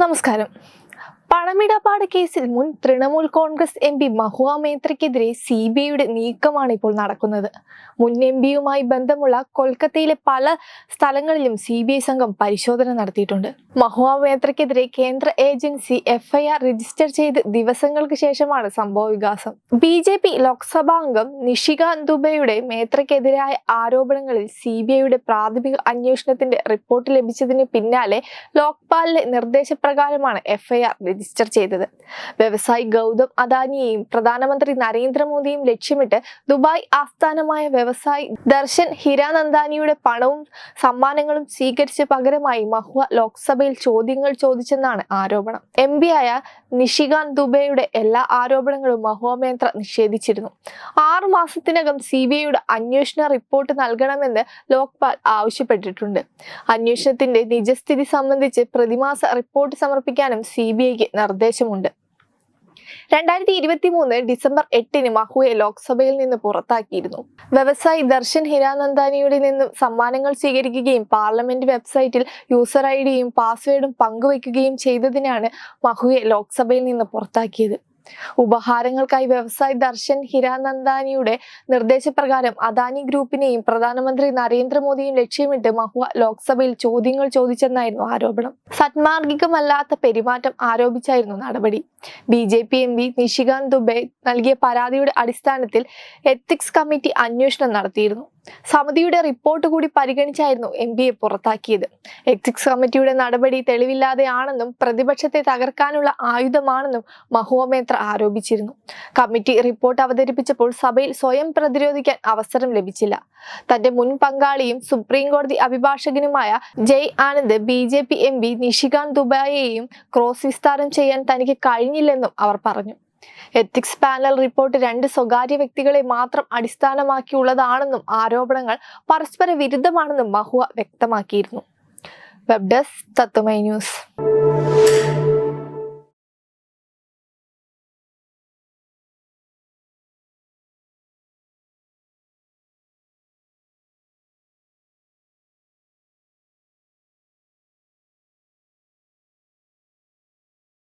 നമസ്കാരം. പണമിടപാട് കേസിൽ മുൻ തൃണമൂൽ കോൺഗ്രസ് എം പി മഹുവ മേത്രയ്ക്കെതിരെ സി ബി ഐയുടെ നീക്കമാണ് ഇപ്പോൾ നടക്കുന്നത്. മുൻ എം പിയുമായി ബന്ധമുള്ള കൊൽക്കത്തയിലെ പല സ്ഥലങ്ങളിലും സി ബി ഐ സംഘം പരിശോധന നടത്തിയിട്ടുണ്ട്. മഹുവ മേത്രയ്ക്കെതിരെ കേന്ദ്ര agency F I R register ചെയ്ത് ദിവസങ്ങൾക്ക് ശേഷമാണ് സംഭവ വികാസം. ബി ജെ പി ലോക്സഭാ അംഗം നിഷികാന്ത് ദുബൈയുടെ മേത്രയ്ക്കെതിരായ ആരോപണങ്ങളിൽ സി ബി ഐയുടെ പ്രാഥമിക അന്വേഷണത്തിന്റെ റിപ്പോർട്ട് ലഭിച്ചതിന് പിന്നാലെ ലോക്പാലിലെ നിർദ്ദേശപ്രകാരമാണ് എഫ്ഐആർ രജിസ്റ്റർ ചെയ്തത്. വ്യവസായി ഗൗതം അദാനിയെയും പ്രധാനമന്ത്രി നരേന്ദ്രമോദിയും ലക്ഷ്യമിട്ട് ദുബായ് ആസ്ഥാനമായ വ്യവസായി ദർശൻ ഹിരാനന്ദാനിയുടെ പണവും സമ്മാനങ്ങളും സ്വീകരിച്ച പകരമായി മഹുവ ലോക്സഭയിൽ ചോദ്യങ്ങൾ ചോദിച്ചെന്നാണ് ആരോപണം. എം ആയ നിഷികാന്ത് ദുബെയുടെ എല്ലാ ആരോപണങ്ങളും മഹുവ മേത്ര നിഷേധിച്ചിരുന്നു. ആറു മാസത്തിനകം സി ബി ഐയുടെ അന്വേഷണ റിപ്പോർട്ട് നൽകണമെന്ന് ലോക്പാൽ ആവശ്യപ്പെട്ടിട്ടുണ്ട്. അന്വേഷണത്തിന്റെ നിജസ്ഥിതി സംബന്ധിച്ച് പ്രതിമാസ റിപ്പോർട്ട് സമർപ്പിക്കാനും സി ബി ഐക്ക് നിർദ്ദേശമുണ്ട്. രണ്ടായിരത്തി ഇരുപത്തി മൂന്ന് ഡിസംബർ എട്ടിന് മഹുവെ ലോക്സഭയിൽ നിന്ന് പുറത്താക്കിയിരുന്നു. വ്യവസായി ദർശൻ ഹിരാനന്ദാനിയുടെ നിന്നും സമ്മാനങ്ങൾ സ്വീകരിക്കുകയും പാർലമെന്റ് വെബ്സൈറ്റിൽ യൂസർ ഐ ഡിയും പാസ്വേഡും പങ്കുവയ്ക്കുകയും ചെയ്തതിനാണ് മഹുവെ ലോക്സഭയിൽ നിന്ന് പുറത്താക്കിയത്. ഉപഹാരങ്ങൾക്കായി വ്യവസായി ദർശൻ ഹിരാനന്ദാനിയുടെ നിർദ്ദേശപ്രകാരം അദാനി ഗ്രൂപ്പിനെയും പ്രധാനമന്ത്രി നരേന്ദ്രമോദിയും ലക്ഷ്യമിട്ട് മഹുവ ലോക്സഭയിൽ ചോദ്യങ്ങൾ ചോദിച്ചെന്നായിരുന്നു ആരോപണം. സന്മാർഗികമല്ലാത്ത പെരുമാറ്റം ആരോപിച്ചായിരുന്നു നടപടി. B J P M P Nishikant Dubey നൽകിയ പരാതിയുടെ അടിസ്ഥാനത്തിൽ എത്തിക്സ് കമ്മിറ്റി അന്വേഷണം നടത്തിയിരുന്നു. സമിതിയുടെ റിപ്പോർട്ട് കൂടി പരിഗണിച്ചായിരുന്നു എം പിയെ പുറത്താക്കിയത്. എത്തിക്സ് കമ്മിറ്റിയുടെ നടപടി തെളിവില്ലാതെയാണെന്നും പ്രതിപക്ഷത്തെ തകർക്കാനുള്ള ആയുധമാണെന്നും മഹുവമേത്ര ആരോപിച്ചിരുന്നു. കമ്മിറ്റി റിപ്പോർട്ട് അവതരിപ്പിച്ചപ്പോൾ സഭയിൽ സ്വയം പ്രതിരോധിക്കാൻ അവസരം ലഭിച്ചില്ല. തന്റെ മുൻ പങ്കാളിയും സുപ്രീം കോടതി അഭിഭാഷകനുമായ Jai Anand B J P M P Nishikant ദുബായെയും cross വിസ്താരം ചെയ്യാൻ തനിക്ക് കഴിഞ്ഞില്ലെന്നും അവർ പറഞ്ഞു. എത്തിക്സ് പാനൽ റിപ്പോർട്ട് രണ്ട് സ്വകാര്യ വ്യക്തികളെ മാത്രം അടിസ്ഥാനമാക്കിയുള്ളതാണെന്നും ആരോപണങ്ങൾ പരസ്പര വിരുദ്ധമാണെന്നും മഹുവ വ്യക്തമാക്കിയിരുന്നു. വെബ് ഡെസ്ക് തത്വമൈ ന്യൂസ്